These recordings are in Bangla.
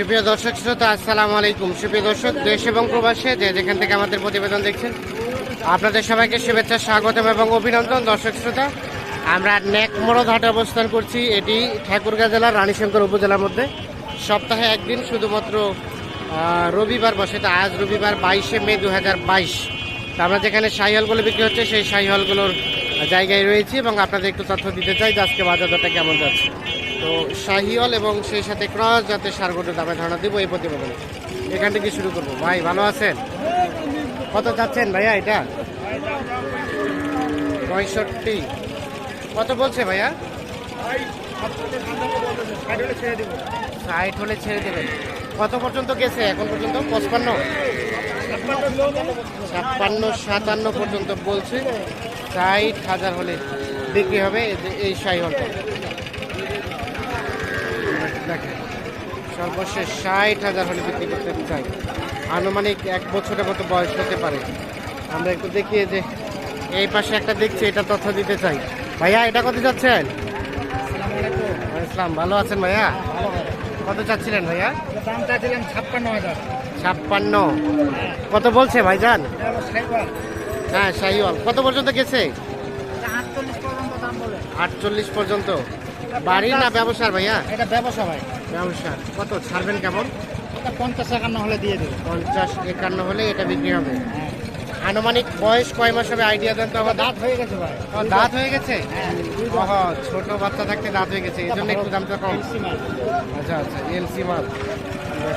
সুপ্রিয় দর্শক শ্রোতা, আসসালামু আলাইকুম। সুপ্রিয় দর্শক, দেশ এবং প্রবাসে যে যেখান থেকে আমাদের প্রতিবেদন দেখছেন, আপনাদের সবাইকে শুভেচ্ছা, স্বাগতম এবং অভিনন্দন দর্শক শ্রোতা। আমরা নেকমরদ হাটে অবস্থান করছি, এটি ঠাকুরগাঁ জেলার রানীশঙ্কর উপজেলার মধ্যে। সপ্তাহে একদিন শুধুমাত্র রবিবার বসে, তা আজ রবিবার বাইশে মে দু হাজার বাইশ। আমরা যেখানে শাহি হলগুলো বিক্রি হচ্ছে, সেই শাহি হলগুলোর জায়গায় রয়েছি এবং আপনাদের একটু তথ্য দিতে চাই যে আজকে বাজার দরটা কেমন যাচ্ছে। তো শাহিওল এবং সেই সাথে ক্রস জাতের সারগোটের দামে ধারণা দিব এই প্রতিবেদনে। এখান থেকে শুরু করব। ভাই, ভালো আছেন? কত চাচ্ছেন ভাইয়া এটা? পঁয়ষট্টি। কত বলছে ভাইয়া? ষাট হলে ছেড়ে দেবেন। কত পর্যন্ত গেছে এখন পর্যন্ত? পঁচপান্ন? ছাপ্পান্ন, সাতান্ন পর্যন্ত বলছে। ষাট হাজার হলে বিক্রি হবে এই- এই শাহিওলটা দেখেন সর্বশেষ ষাট হাজার হলে বিক্রি করতে চাই। আনুমানিক এক বছরের মতো বয়স হতে পারে। আমরা একটু দেখি যে এই পাশে একটা দেখছি এটা তথ্য দিতে চাই। ভাইয়া এটা কত যাচ্ছেন ইসলাম ভালো আছেন ভাইয়া? কত চাচ্ছিলেন ভাইয়া? দাম চাইছিলাম ছাপ্পান্ন হাজার। ছাপ্পান্ন। কত বলছে ভাইজান? হ্যাঁ শাহিওয়াল। কত পর্যন্ত গেছে? আটচল্লিশ পর্যন্ত বাড়ি না ব্যবসার ভাইয়া? এটা ব্যবসা ভাই। ব্যবসা। কত? ছাড়বেন কেমন? এটা পঞ্চাশ একান্ন হলে দিয়ে দেবে। পঞ্চাশ একান্ন হলে এটা বিক্রি হবে। আনুমানিক বয়স কয় মাস হবে? আইডিয়া দেন তো আমার দাঁত হয়ে গেছে ভাই। দাঁত হয়ে গেছে? হ্যাঁ, ছোট বাচ্চা থাকতে দাঁত হয়ে গেছে। এই জন্য একটু দামটা কম। আচ্ছা আচ্ছা এলসি মাল। আমরা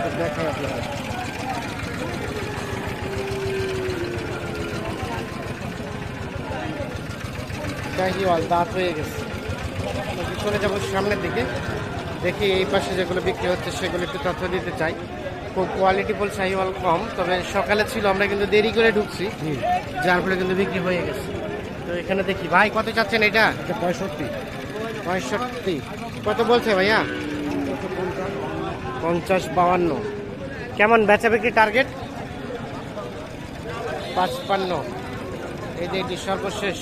আপনাদের শাহিওয়াল দাঁত হয়ে গেছে। চলে যাব সামনের দিকে। দেখি এই পাশে যেগুলো বিক্রি হচ্ছে সেগুলো একটু তথ্য দিতে চাই। খুব কোয়ালিটিফুল শাহিওয়াল কম তবে সকালে ছিল আমরা কিন্তু দেরি করে ঢুকছি। যার ফলে কিন্তু বিক্রি হয়ে গেছে। তো এখানে দেখি ভাই কত চাচ্ছেন এটা? এটা পঁয়ষট্টি। পঁয়ষট্টি। কত বলছে ভাইয়া? পঞ্চাশ বাউান্ন। কেমন বেচা বিক্রি টার্গেট পাঁচপান্ন। এই যে এটি সর্বশেষ।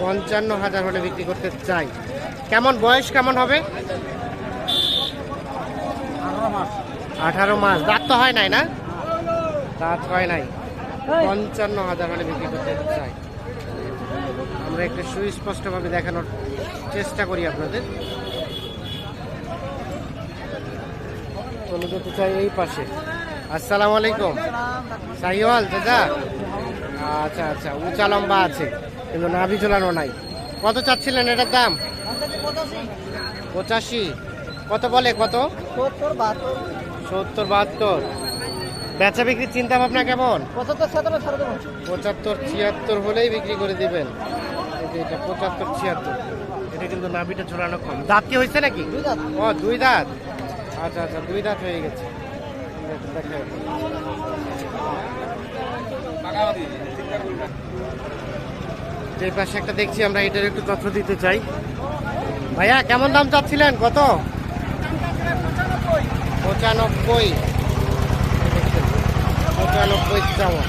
পঞ্চান্ন হাজার হলে বিক্রি করতে চাই। কেমন বয়স কেমন হবে? আঠারো মাস। দাঁত তো হয় নাই না? দাঁত হয় নাই। পঞ্চান্ন হাজার হলে বিক্রি করতে চাই। আমরা একটু সুস্পষ্টভাবে দেখানোর চেষ্টা করি আপনাদের। চলে যেতে চাই এই পাশে। আসসালামু আলাইকুম। সাহিওয়াল দাদা আচ্ছা আচ্ছা। উঁচা লম্বা আছে। কিন্তু নাভি ঝোলানো নাই। কত চাচ্ছিলেন এটার দাম? পঁচাশি। কত বলে কত? সত্তর বাহাত্তর। বেচা বিক্রির চিন্তা ভাবনা কেমন? পঁচাত্তর ছিয়াত্তর হলেই বিক্রি করে দিবেন। এটা পঁচাত্তর ছিয়াত্তর। এটা কিন্তু নাভিটা ঝোলানো কম। দাঁত কি হয়েছে নাকি? দুই দাঁত। ও দুই দাঁত? আচ্ছা আচ্ছা দুই দাঁত হয়ে গেছে। যে পাশে একটা দেখছি আমরা এটার একটু তথ্য দিতে চাই। ভাইয়া কেমন দাম চাচ্ছিলেন? কত? পঁচানব্বই। পঁচানব্বই চাওয়া।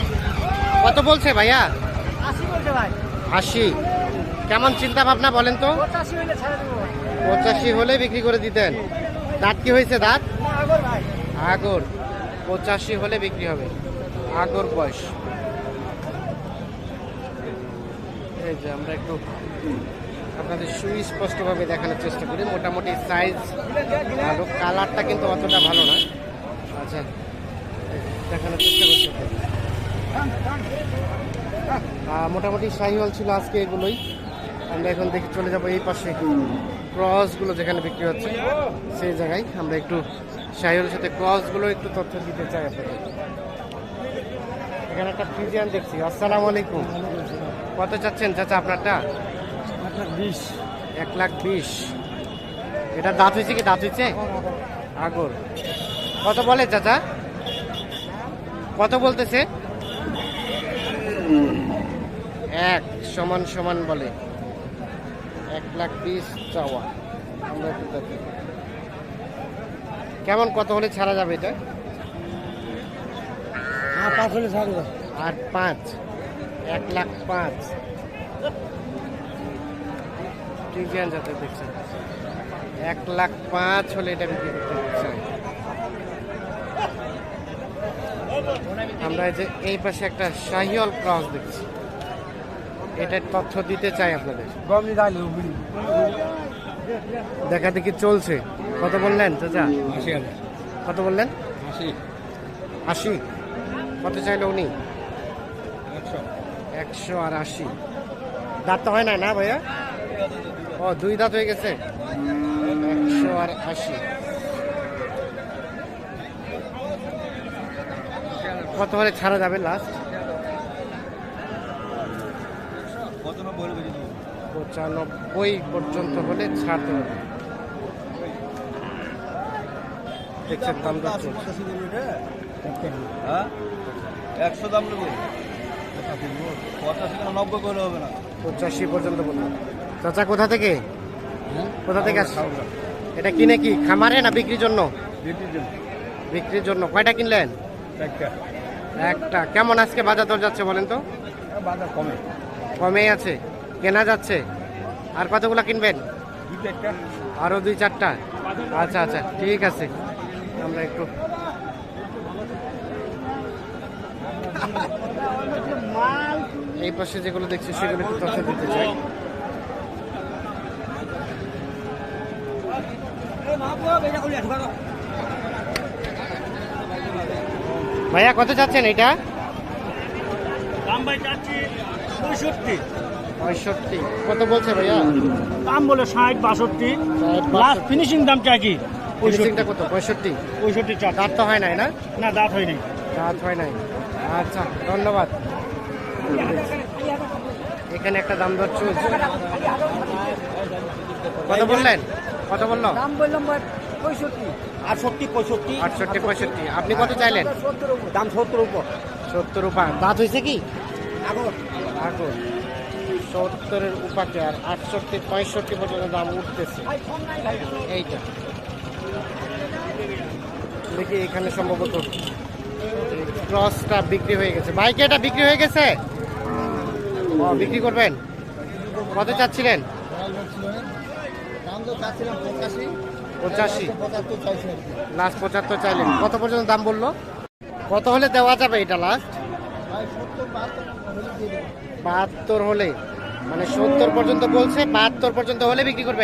কত বলছে ভাইয়া? আশি কেমন চিন্তা ভাবনা বলেন তো? পঁচাশি হলে বিক্রি করে দিতেন। দাঁত কি হয়েছে দাঁত? আগর আগর। পঁচাশি হলে বিক্রি হবে। আগর বয়স। এই যে আমরা একটু আপনাদের সুস্পষ্টভাবে দেখানোর চেষ্টা করি। মোটামুটি সাইজ ভালো কালারটা কিন্তু অতটা ভালো না। আচ্ছা দেখানোর চেষ্টা করছি মোটামুটি শাহিওয়াল ছিল আজকে এগুলোই। আমরা এখন দেখি চলে যাব এই পাশে। ক্রসগুলো যেখানে বিক্রি হচ্ছে, সেই জায়গায়। আমরা একটু শাহিওয়ালের সাথে ক্রসগুলো একটু তথ্য দিতে চাই আপনাদের। এখানে একটা ফ্রিজিয়ান দেখছি। আসসালামু আলাইকুম। কত চাচ্ছেন চাচা আপনারটা? বিশ। এক লাখ বিশ। এটা দাঁত হয়েছে কি? দাঁত হয়েছে? আগর। কত বলে চাচা? কত বলতেছে? এক সমান সমান বলে। এক লাখ বিশ চাওয়া। আমরা কেমন কত হলে ছাড়া যাবে এটা হ্যাঁ পাঁচ হলে ছাড়ে দেবো আর পাঁচ এক লাখ পাঁচ। ফ্রিজিয়ান জাতের দেখছেন এক লাখ পাঁচ হলে এটা বিক্রি করতে চাই। আমরা এই যে এই পাশে একটা শাহিওয়াল ক্রস দেখছি। এটার তথ্য দিতে চাই আপনাদের। দেখা দেখি চলছে। কত বললেন চাচা? কত বললেন? আশি। আশি? কত চাইলো উনি? একশো। আর আশি। দাঁত তো হয় না না ভাইয়া? ও দুই দাঁত হয়ে গেছে? একশো আর আশি। কত হলে ছাড়া যাবে লাস্ট পঁচানব্বই পর্যন্ত হলে ছাড়তে হবে। দেখছেন দাম চলছে। একশো দাম নেব। পঁচাশি কেন নব্বই করে হবে না। পঁচাশি পর্যন্ত বললাম চাচা কোথা থেকে? কোথা থেকে আসছে এটা কিনে কি খামারে না বিক্রির জন্য? বিক্রির জন্য। বিক্রির জন্য। কয়টা কিনলেন? একটা। একটা। কেমন আজকে বাজার দর যাচ্ছে বলেন তো? বাজার কমে। কমেই আছে। কেনা যাচ্ছে। আর কতগুলো কিনবেন? দুই চারটা। আরও দুই চারটা। আচ্ছা আচ্ছা। ঠিক আছে। আমরা একটু এই পাশে যেগুলো দেখছি সেগুলো একটু তথ্য দিতে চাই। ভাইয়া কত চাচ্ছেন এটা? দাম ভাই চাচ্ছি পঁয়ষট্টি। পঁয়ষট্টি। কত বলছে ভাইয়া? দাম বলে ষাট বাষট্টি। লাস্ট ফিনিশিং দাম চাইছি ফিনিশিংটা কত? পঁয়ষট্টি। পঁয়ষট্টি চার দাঁত তো হয় নাই না? না দাঁত হয়নি দাঁত হয় নাই। আচ্ছা ধন্যবাদ। এখানে একটা দাম দর চলছে। কত বললেন? কত বলল? দাম বললাম পঁয়ষট্টি। আটষট্টি পঁয়ষট্টি। আটষট্টি পঁয়ষট্টি। আপনি কত চাইলেন? দাম সত্তর উপর। সত্তর উপা। দাঁত হয়েছে কি? আগর। আগুন সত্তরের উপাকে আর আটষট্টি পঁয়ষট্টি পর্যন্ত দাম উঠতেছে। এইটা। দেখি এখানে সম্ভবত। ক্রসটা বিক্রি হয়ে গেছে। বাইকে এটা বিক্রি হয়ে গেছে? বিক্রি করবেন? কত চাচ্ছিলেন? দাম তো চাচ্ছিলাম পঁচাশি। লাস্ট পঁচাত্তর চাইলেন। কত পর্যন্ত দাম বলল? কত হলে দেওয়া যাবে এটা লাস্ট বাহাত্তর হলে। বাহাত্তর হলে মানে সত্তর পর্যন্ত বলছে বাহাত্তর পর্যন্ত হলে বিক্রি করবে।